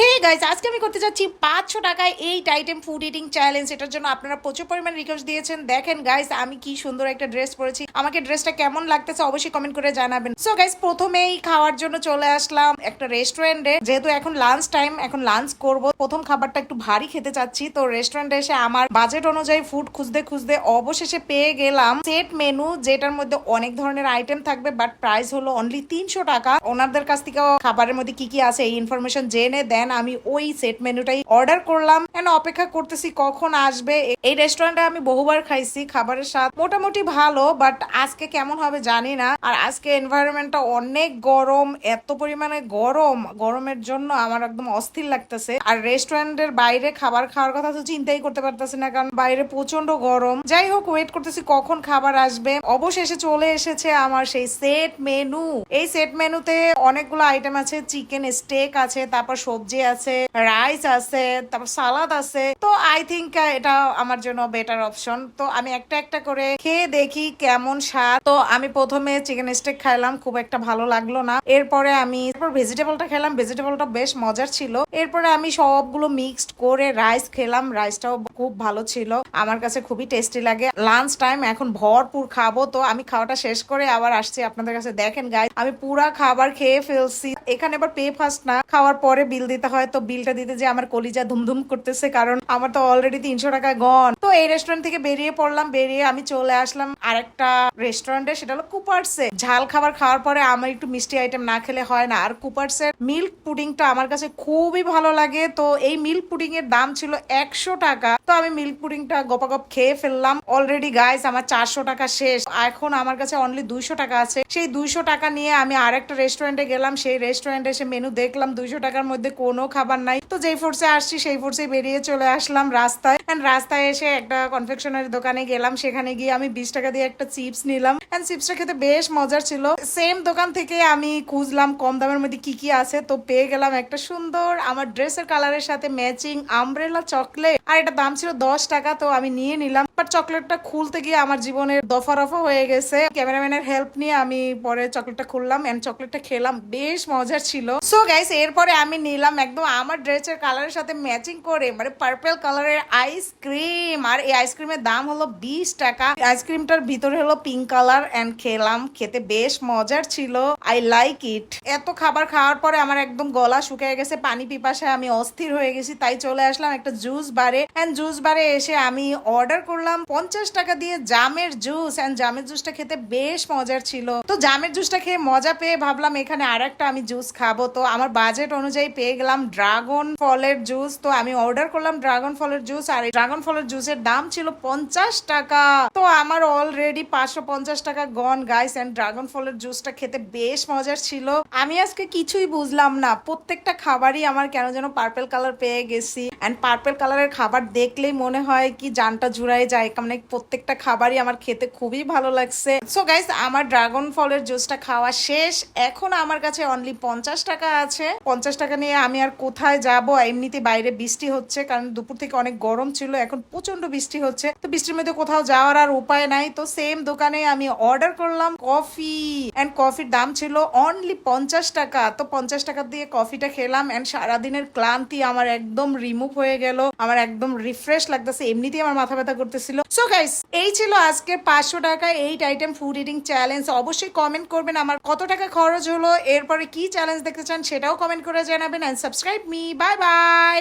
Hey guys আজকে আমি করতে যাচ্ছি পাঁচশো টাকায় এই টাইটেম ফুড ইটিং চ্যালেঞ্জ এটার জন্য আপনারা প্রচুর পরিমাণ রিকোয়েস্ট দিয়েছেন। দেখেন গাইস আমি কি সুন্দর একটা ড্রেস পরেছি। আমাকে ড্রেসটা কেমন লাগতেছে অবশ্যই কমেন্ট করে জানাবেন। সো গাইস প্রথমেই খাওয়ার জন্য চলে আসলাম একটা রেস্টুরেন্টে যেহেতু এখন লাঞ্চ টাইম এখন লাঞ্চ করব। প্রথম খাবারটা একটু ভারী খেতে চাচ্ছি। তো রেস্টুরেন্টে এসে আমার বাজেট অনুযায়ী ফুড খুঁজতে খুঁজতে অবশেষে পেয়ে গেলাম। সেট মেনু যেটার মধ্যে অনেক ধরনের আইটেম থাকবে বাট প্রাইস হলো অনলি তিনশো টাকা। ওনাদের কাছ থেকে খাবারের মধ্যে কি কি আছে এই ইনফরমেশন জেনে দেন আমি ওই সেট মেনুটাই অর্ডার করলাম। এন্ড অপেক্ষা করতেছি, কখন আসবে? এই রেস্টুরেন্টে আমি বহুবার খাইছি, খাবারের স্বাদ মোটামুটি ভালো বাট আজকে কেমন হবে জানি না। আর আজকে এনভায়রনমেন্টটা অনেক গরম, এত পরিমাণে গরম, গরমের জন্য আমার একদম অস্থির লাগতেছে। আর রেস্টুরেন্টের বাইরে খাবার খাওয়ার কথা তো চিন্তাই করতে পারতেছি না, কারণ বাইরে প্রচণ্ড গরম। যাই হোক ওয়েট করতেছি কখন খাবার আসবে। অবশেষে চলে এসেছে আমার সেই সেট মেনু এই সেট মেনুতে অনেকগুলো আইটেম আছে চিকেন স্টেক আছে, তারপর সবজি আছে রাইস আছে, তারপর সালাদ আছে। তো আই থিঙ্ক এটা আমার জন্য বেটার অপশন তো আমি একটা একটা করে খেয়ে দেখি কেমন স্বাদ। তো আমি প্রথমে চিকেন স্টেক খাইলাম, খুব একটা ভালো লাগল না। এরপরে আমি ভেজিটেবলটা খেলাম ভেজিটেবলটা বেশ মজার ছিল। এরপরে আমি সবগুলো মিক্সড করে রাইস খেলাম রাইসটাও খুব ভালো ছিল। আমার কাছে খুবই টেস্টি লাগে। লাঞ্চ টাইম এখন ভরপুর খাব। তো আমি খাওয়াটা শেষ করে আবার আসছি আপনাদের কাছে। দেখেন গাই আমি পুরা খাবার খেয়ে ফেলছি। এখানে এবার পে ফার্স্ট না, খাওয়ার পরে বিল দিতে হয় তো বিলটা দিতে যে আমার কলিজা ধুমধুম করতেছে, কারণ আমার তো অলরেডি তিনশো টাকা গন তো এই রেস্টুরেন্ট থেকে বেরিয়ে পড়লাম, বেরিয়ে আমি চলে আসলাম আরেকটা রেস্টুরেন্টে সেটা হলো কুপার্সে ঝাল খাবার খাওয়ার পরে আমার একটু মিষ্টি আইটেম না খেলে হয় না। আর কুপার্সের মিল্ক পুডিংটা আমার কাছে খুবই ভালো লাগে। তো এই মিল্ক পুডিং এর দাম ছিল একশো টাকা। তো আমি মিল্ক পুডিংটা গপাগপ খেয়ে ফেললাম। অলরেডি গাইস আমার চারশো টাকা শেষ। এখন আমার কাছে অনলি দুইশো টাকা আছে। সেই দুইশো টাকা নিয়ে আমি আরেকটা রেস্টুরেন্টে গেলাম। সেই রেস্টুরেন্টে এসে মেনু দেখলাম। দুইশো টাকার মধ্যে কোনো খাবার নাই। তো যেই ফোর্সে আসছি, সেই ফোর্সে বেরিয়ে চলে আসলাম রাস্তায়। এন্ড রাস্তায় এসে একটা কনফেকশনারি দোকানে গেলাম। সেখানে গিয়ে আমি বিশ টাকা দিয়ে একটা চিপস নিলাম। এন্ড চিপসটা খেতে বেশ মজার ছিল। সেম দোকান থেকে আমি খুঁজলাম কম দামের মধ্যে কি কি আছে। তো পেয়ে গেলাম একটা সুন্দর, আমার ড্রেসের কালারের সাথে ম্যাচিং আমব্রেলা চকলেট আর এটা দাম ছিল দশ টাকা, তো আমি নিয়ে নিলাম। বাট চকলেটটা খুলতে গিয়ে আমার জীবনের দফা রফা হয়ে গেছে। ক্যামেরাম্যানের হেল্প নিয়ে আমি পরে চকলেটটা খুললাম এন্ড চকলেটটা খেলাম, বেশ মজার ছিল। সো গাইস এরপরে আমি নিলাম একদম আমার ড্রেসের কালারের সাথে ম্যাচিং করে মানে পার্পল কালারের আইসক্রিম আর এই আইসক্রিমের দাম হলো বিশ টাকা। আইসক্রিমটার ভিতরে হলো পিঙ্ক কালার এন্ড খেলাম, খেতে বেশ মজার ছিল। আই লাইক ইট এত খাবার খাওয়ার পরে আমার একদম গলা শুকিয়ে গেছে, পানি পিপাসায় আমি অস্থির হয়ে গেছি, তাই চলে আসলাম একটা জুস বারে এন্ড জুস বারে এসে আমি অর্ডার করলাম পঞ্চাশ টাকা দিয়ে জামের জুস। এন্ড জামের জুসটা খেতে বেশ মজার ছিল। তো জামের জুসটা খেয়ে মজা পেয়ে ভাবলাম, এখানে আর একটা আমি জুস খাব। তো আমার বাজেট অনুযায়ী পেয়ে গেলাম ড্রাগন ফলের জুস। তো আমি অর্ডার করলাম ড্রাগন ফলের জুস। আর ড্রাগন ফলের জুসের দাম ছিল পঞ্চাশ টাকা। তো আমার অলরেডি পাঁচশো পঞ্চাশ টাকা গন গাইস অ্যান্ড ড্রাগন ফলের জুসটা খেতে বেশ মজার ছিল। আমি আজকে কিছুই বুঝলাম না। প্রত্যেকটা খাবারই আমার কেন যেন পার্পেল কালার পেয়ে গেছি। এন্ড পার্পেল কালারের খাবার দেখলেই মনে হয় কি জানটা জুড়াই যায়। মানে প্রত্যেকটা খাবারই আমার খেতে খুবই ভালো লাগছে। সো গাইস আমার ড্রাগন ফলের জুসটা খাওয়া শেষ। এখন আমার কাছে অনলি পঞ্চাশ টাকা আছে। পঞ্চাশ টাকা নিয়ে আমি আর কোথায় যাব? এমনিতে বাইরে বৃষ্টি হচ্ছে, কারণ দুপুর থেকে অনেক গরম ছিল, এখন প্রচণ্ড বৃষ্টি হচ্ছে। তো বৃষ্টির মধ্যে কোথাও যাওয়ার আর উপায় নাই। তো সেম দোকানে আমি অর্ডার করলাম কফি অ্যান্ড কফির দাম ছিল অনলি পঞ্চাশ টাকা। তো পঞ্চাশ টাকা দিয়ে কফিটা খেলাম। এন্ড সারাদিনের ক্লান্তি আমার একদম রিমুভ হয়ে গেল। আমার একদম রিফ্রেশ লাগতেছে, এমনিতেই আমার মাথা ব্যথা করতেছিল। সো গাইস এই ছিল আজকে পাঁচশো টাকা eight item food eating challenge অবশ্যই কমেন্ট করবেন আমার কত টাকা খরচ হলো, এরপরে কি চ্যালেঞ্জ দেখতে চান সেটাও কমেন্ট করে জানাবেন। And subscribe me bye bye